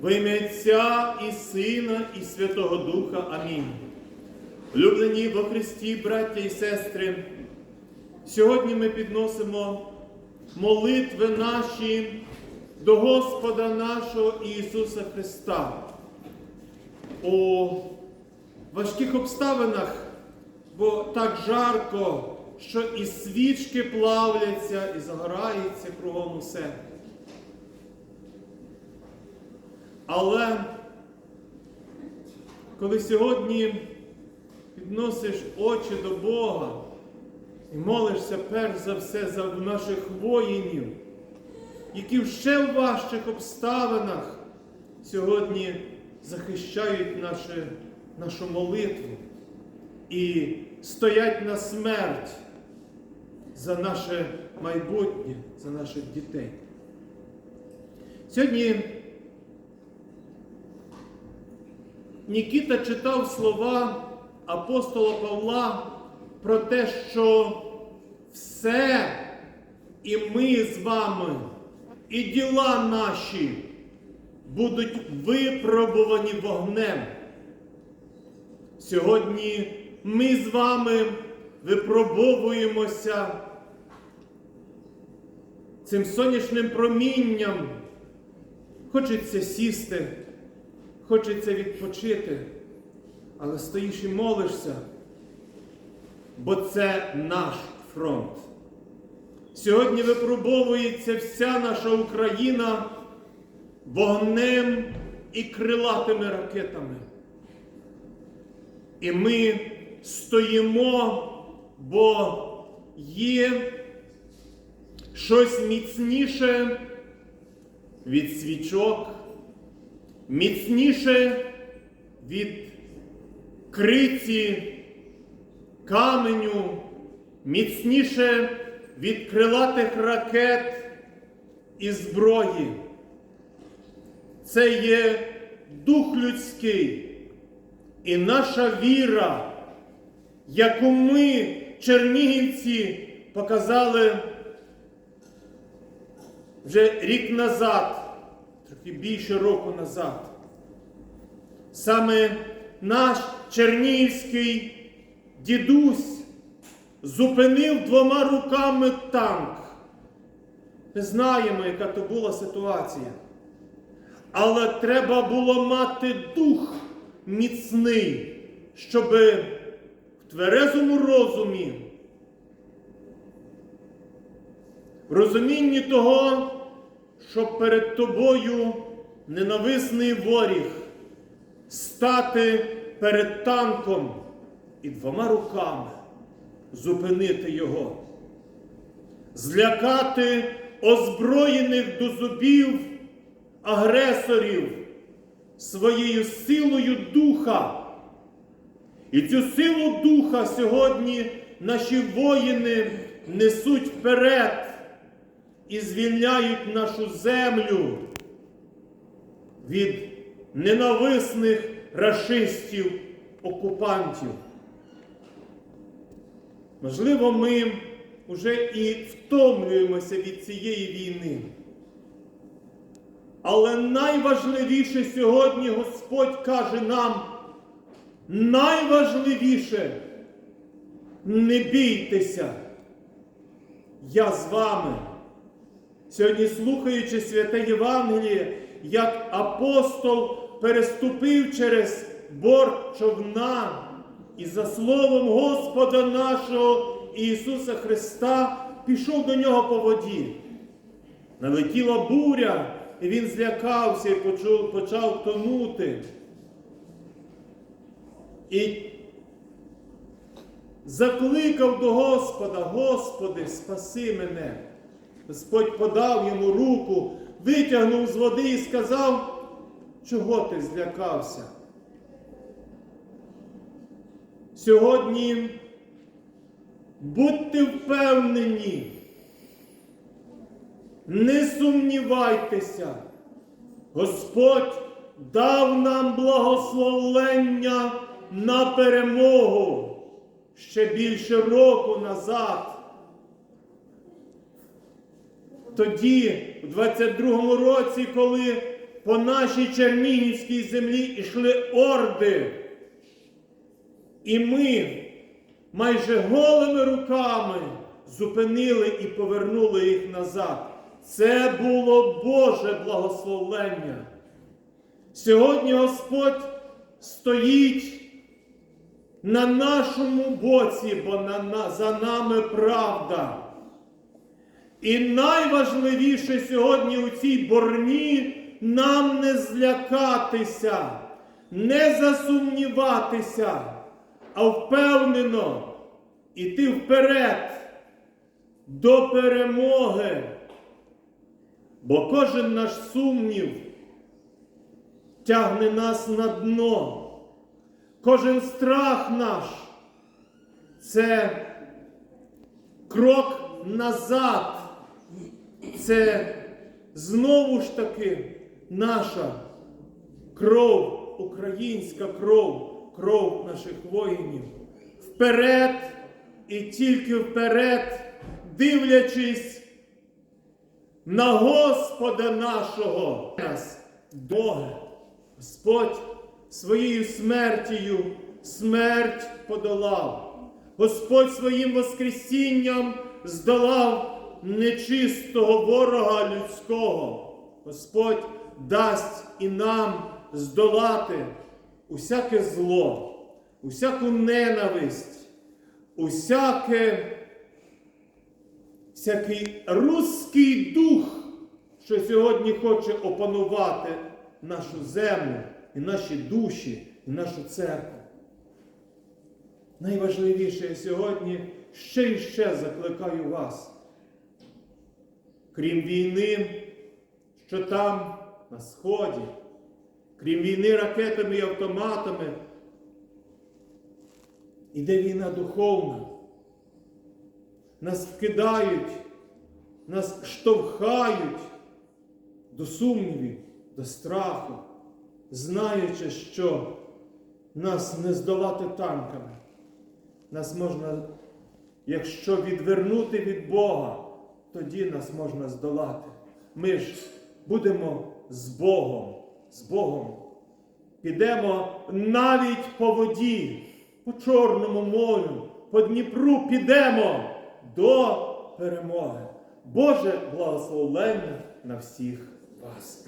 Во ім'я Отця і Сина, і Святого Духа. Амінь. Улюблені во Христі, браття і сестри, сьогодні ми підносимо молитви наші до Господа нашого Ісуса Христа. У важких обставинах, бо так жарко, що і свічки плавляться, і загорається кругом усе. Але коли сьогодні підносиш очі до Бога і молишся перш за все за наших воїнів, які ще в важчих обставинах сьогодні захищають наші, нашу молитву і стоять на смерть за наше майбутнє, за наших дітей. Сьогодні Нікіта читав слова апостола Павла про те, що все і ми з вами, і діла наші будуть випробувані вогнем. Сьогодні ми з вами випробовуємося цим сонячним промінням. Хочеться сісти, хочеться відпочити, але стоїш і молишся, бо це наш фронт. Сьогодні випробовується вся наша Україна вогнем і крилатими ракетами. І ми стоїмо, бо є щось міцніше від свічок, міцніше від криці, каменю, міцніше від крилатих ракет і зброї. Це є дух людський і наша віра, яку ми, чернігівці, показали вже рік назад, трохи більше року назад. Саме наш чернігівський дідусь зупинив двома руками танк. Ми знаємо, яка то була ситуація. Але треба було мати дух міцний, щоб в тверезому розумі, в розумінні того, що перед тобою ненависний воріг, стати перед танком і двома руками зупинити його, злякати озброєних до зубів агресорів своєю силою духа. І цю силу духа сьогодні наші воїни несуть вперед і звільняють нашу землю від ненависних рашистів, окупантів. Можливо, ми вже і втомлюємося від цієї війни. Але найважливіше сьогодні Господь каже нам, найважливіше не бійтеся, я з вами. Сьогодні, слухаючи святе Євангеліє, як апостол переступив через борт човна і за словом Господа нашого Ісуса Христа пішов до нього по воді. Налетіла буря, і він злякався і почав, почав тонути. І закликав до Господа, Господи, спаси мене. Господь подав йому руку, витягнув з води і сказав, чого ти злякався? Сьогодні будьте впевнені, не сумнівайтеся, Господь дав нам благословення на перемогу ще більше року назад. Тоді, у 22-му році, коли по нашій Чернігівській землі йшли орди. І ми майже голими руками зупинили і повернули їх назад. Це було Боже благословення. Сьогодні Господь стоїть на нашому боці, бо на, на, за нами правда. І найважливіше сьогодні у цій борні нам не злякатися, не засумніватися, а впевнено іти вперед до перемоги. Бо кожен наш сумнів тягне нас на дно. Кожен страх наш це крок назад. Це знову ж таки наша кров, українська кров, кров наших воїнів. Вперед і тільки вперед, дивлячись на Господа нашого, Бога, Господь своєю смертю смерть подолав. Господь своїм Воскресінням здолав нечистого ворога людського. Господь дасть і нам здолати усяке зло, усяку ненависть, усяке, всякий руський дух, що сьогодні хоче опанувати нашу землю і наші душі, і нашу церкву. Найважливіше сьогодні ще і ще закликаю вас. Крім війни, що там на Сході, крім війни ракетами і автоматами, іде війна духовна. Нас вкидають, нас штовхають до сумнівів, до страху, знаючи, що нас не здолати танками. Нас можна, якщо відвернути від Бога, тоді нас можна здолати. Ми ж будемо з Богом, з Богом. Підемо навіть по воді, по Чорному морю, по Дніпру підемо до перемоги. Боже благословення на всіх вас.